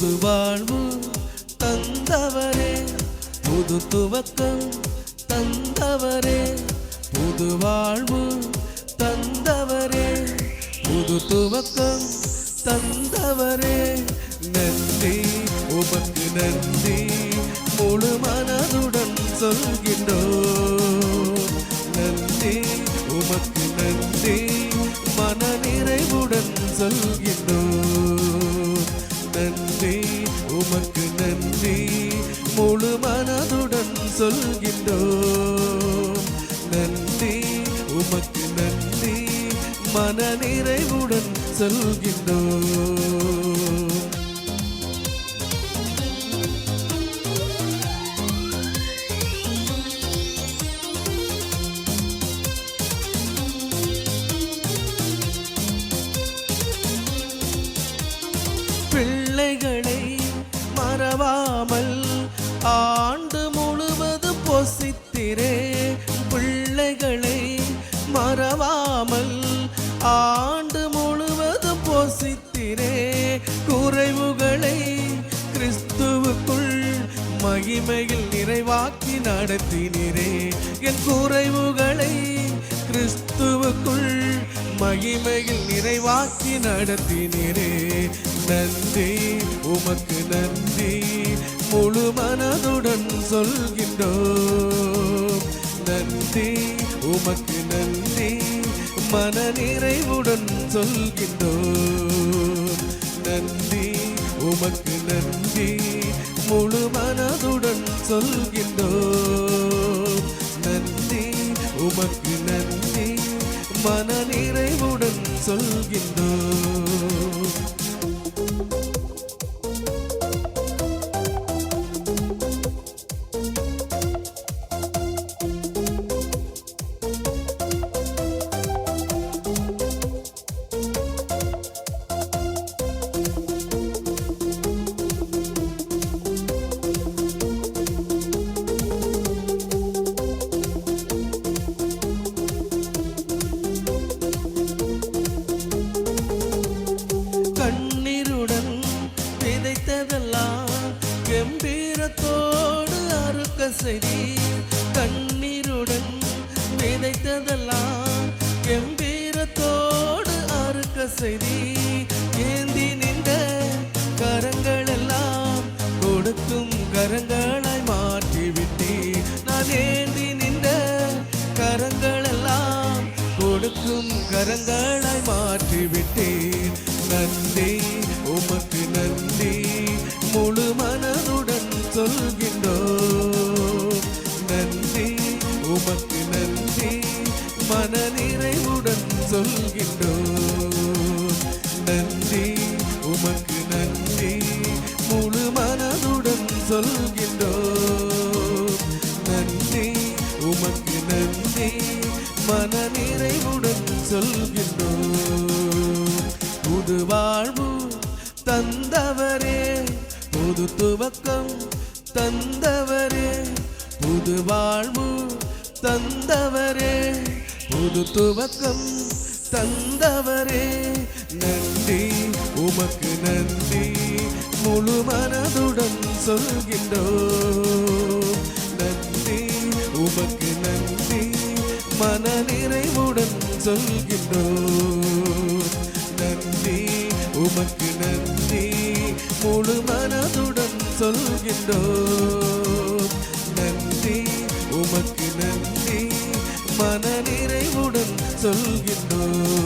புது வாழ்வு தந்தவரே புது துவக்கம் தந்தவரே புது வாழ்வு தந்தவரே புது துவக்கம் தந்தவரே. நன்றி உமக்கு நன்றி. முழு மனதுடன் சொல்கின்றோம். நன்றி உமக்கு நன்றி. மன நிறைவுடன் சொல்கின்றோம். முழு மனதுடன் சொல்கின்றோம். நன்றி உமக்கு நன்றி. மன நிறைவுடன் சொல்கின்றோம். பிள்ளைகளை மறவாமல் ஆண்டு முழுவதும் பொசித்திரே பிள்ளைகளை மறவாமல் ஆண்டு முழுவதும் பொசித்திரே குறைவுகளை கிறிஸ்துவுக்குள் மகிமையில் நிறைவாக்கி நடத்தினரே. என் குறைவுகளை கிறிஸ்துவுக்குள் மகிமையில் நிறைவாக்கி நடத்தினரே. நன்றி உமக்கு நன்றி. முழு மனதுடன் சொல்கின்றோம். நன்றி உமக்கு நன்றி. மன நிறைவுடன் சொல்கின்றோம். நன்றி உமக்கு நன்றி. முழு மனதுடன் சொல்கின்றோம். நன்றி உமக்கு நன்றி. மன நிறைவுடன் சொல்கின்றோம். அறுக்க சரி கண்ணீருடன் விதைத்ததெல்லாம் கம்பீரத்தோடு அறுக்க சரி ஏந்தி நின்ற கரங்கள் எல்லாம் கொடுக்கும் கரங்களாய் மாற்றிவிட்டே. நான் ஏந்தி நின்ற கரங்கள் எல்லாம் கொடுக்கும் கரங்களாய் மாற்றிவிட்டேன். நன்றி உமக்கு நன்றி. முழு உமக்கு நன்றி. முழு மனதுடன் சொல்கின்றோம். நன்றி உமக்கு நன்றி. மன நிறைவுடன் சொல்கின்றோம். புது வாழ்வு தந்தவரே புது துவக்கம் தந்தவரே. புது வாழ்வு தந்தவரே புது துவக்கம் தந்தவரே. நன்றி. உமக்கு நன்றி. முழு மனதுடன் சொல்கின்றோம். நன்றி உமக்கு நன்றி. மன நிறைவுடன் சொல்கின்றோம். நன்றி உமக்கு நன்றி. முழு மனதுடன் சொல்கின்றோம். நன்றி உமக்கு நன்றி. மன நிறைவுடன் சொல்கின்றோம்.